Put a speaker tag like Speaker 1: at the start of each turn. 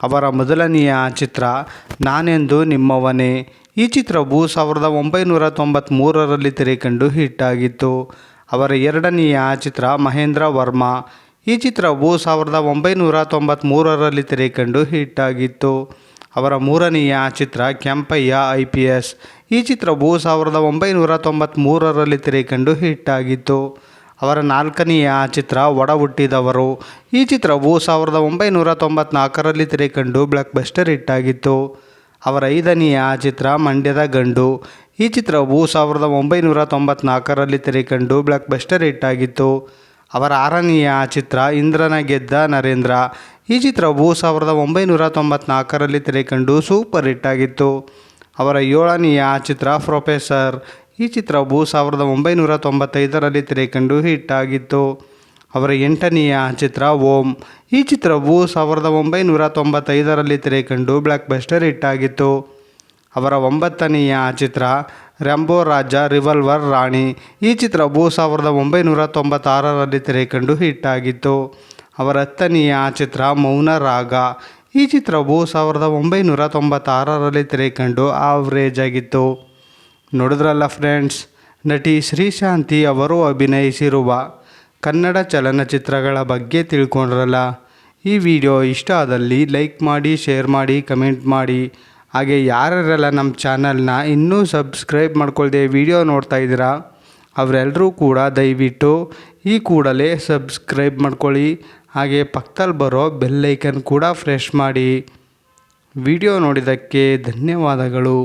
Speaker 1: ಅವರ ಮೊದಲನೆಯ ಚಿತ್ರ, ನಾನೆಂದು ನಿಮ್ಮವನೇ ಈ ಚಿತ್ರವು ಸಾವಿರದ ಒಂಬೈನೂರ ತೊಂಬತ್ತ್ಮೂರರಲ್ಲಿ ತೆರೆಕಂಡು ಹಿಟ್ಟಾಗಿತ್ತು ಅವರ ಎರಡನೆಯ ಚಿತ್ರ, ಮಹೇಂದ್ರ ವರ್ಮಾ ಈ ಚಿತ್ರವು ಸಾವಿರದ ಒಂಬೈನೂರ ತೊಂಬತ್ತ್ಮೂರರಲ್ಲಿ ತೆರೆಕಂಡು ಹಿಟ್ಟಾಗಿತ್ತು ಅವರ ಮೂರನೆಯ ಚಿತ್ರ, ಕೆಂಪಯ್ಯ ಐ ಪಿ ಎಸ್ ಈ ಚಿತ್ರವು ಸಾವಿರದ ಒಂಬೈನೂರ ತೊಂಬತ್ತ್ಮೂರರಲ್ಲಿ ತೆರೆಕಂಡು ಹಿಟ್ಟಾಗಿತ್ತು ಅವರ ನಾಲ್ಕನೆಯ ಚಿತ್ರ ಒಡ ಹುಟ್ಟಿದವರು ಈ ಚಿತ್ರವು ಸಾವಿರದ ಒಂಬೈನೂರ ತೊಂಬತ್ನಾಲ್ಕರಲ್ಲಿ ತೆರೆಕಂಡು ಬ್ಲಾಕ್ ಬಸ್ಟರ್ ಹಿಟ್ಟಾಗಿತ್ತು. ಅವರ ಐದನೆಯ ಚಿತ್ರ ಮಂಡ್ಯದ ಗಂಡು. ಈ ಚಿತ್ರವು ಸಾವಿರದ ಒಂಬೈನೂರ ತೊಂಬತ್ನಾಲ್ಕರಲ್ಲಿ ತೆರೆಕಂಡು ಬ್ಲಾಕ್ ಬಸ್ಟರ್ ಹಿಟ್ಟಾಗಿತ್ತು. ಅವರ ಆರನೆಯ ಚಿತ್ರ ಇಂದ್ರನ ಗೆದ್ದ ನರೇಂದ್ರ. ಈ ಚಿತ್ರವು ಸಾವಿರದ ಒಂಬೈನೂರ ತೊಂಬತ್ನಾಲ್ಕರಲ್ಲಿ ತೆರೆಕಂಡು ಸೂಪರ್ ಹಿಟ್ಟಾಗಿತ್ತು. ಅವರ ಏಳನೆಯ ಚಿತ್ರ ಪ್ರೊಫೆಸರ್ ಈ ಚಿತ್ರವು ಸಾವಿರದ ಒಂಬೈನೂರ ತೊಂಬತ್ತೈದರಲ್ಲಿ ತೆರೆಕಂಡು ಹಿಟ್ಟಾಗಿತ್ತು. ಅವರ ಎಂಟನೆಯ ಚಿತ್ರ ಓಂ. ಈ ಚಿತ್ರವು ಸಾವಿರದ ಒಂಬೈನೂರ ತೊಂಬತ್ತೈದರಲ್ಲಿ ತೆರೆಕಂಡು ಬ್ಲ್ಯಾಕ್ ಬಸ್ಟರ್ ಹಿಟ್ಟಾಗಿತ್ತು. ಅವರ ಒಂಬತ್ತನೆಯ ಚಿತ್ರ ರೆಂಬೋ ರಾಜ ರಿವಲ್ವರ್ ರಾಣಿ. ಈ ಚಿತ್ರವು ಸಾವಿರದ ಒಂಬೈನೂರ ತೊಂಬತ್ತಾರರಲ್ಲಿ ತೆರೆಕಂಡು ಹಿಟ್ಟಾಗಿತ್ತು. ಅವರ ಹತ್ತನೆಯ ಚಿತ್ರ ಮೌನ ರಾಗ. ಈ ಚಿತ್ರವು ಸಾವಿರದ ಒಂಬೈನೂರ ತೊಂಬತ್ತಾರರಲ್ಲಿ ತೆರೆಕಂಡು ಆವ್ರೇಜ್ ಆಗಿತ್ತು. ನೋಡಿದ್ರಲ್ಲ ಫ್ರೆಂಡ್ಸ್ ನಟಿ ಶ್ರೀಶಾಂತಿ ಅವರು ಅಭಿನಯಿಸಿರುವ ಕನ್ನಡ ಚಲನಚಿತ್ರಗಳ ಬಗ್ಗೆ ತಿಳ್ಕೊಂಡ್ರಲ್ಲ? ಈ ವಿಡಿಯೋ ಇಷ್ಟ ಆದಲ್ಲಿ ಲೈಕ್ ಮಾಡಿ ಶೇರ್ ಮಾಡಿ ಕಮೆಂಟ್ ಮಾಡಿ. ಹಾಗೆ ಯಾರ್ಯಾರೆಲ್ಲ ನಮ್ಮ ಚಾನಲ್ನ ಇನ್ನೂ ಸಬ್ಸ್ಕ್ರೈಬ್ ಮಾಡ್ಕೊಳ್ದೆ ವಿಡಿಯೋ ನೋಡ್ತಾ ಇದ್ದೀರಾ ಅವರೆಲ್ಲರೂ ಕೂಡ ದಯವಿಟ್ಟು ಈ ಕೂಡಲೇ ಸಬ್ಸ್ಕ್ರೈಬ್ ಮಾಡ್ಕೊಳ್ಳಿ. ಹಾಗೆ ಪಕ್ಕದಲ್ಲಿ ಬರೋ ಬೆಲ್ಲೈಕನ್ ಕೂಡ ಫ್ರೆಶ್ ಮಾಡಿ. ವಿಡಿಯೋ ನೋಡಿದ್ದಕ್ಕೆ ಧನ್ಯವಾದಗಳು.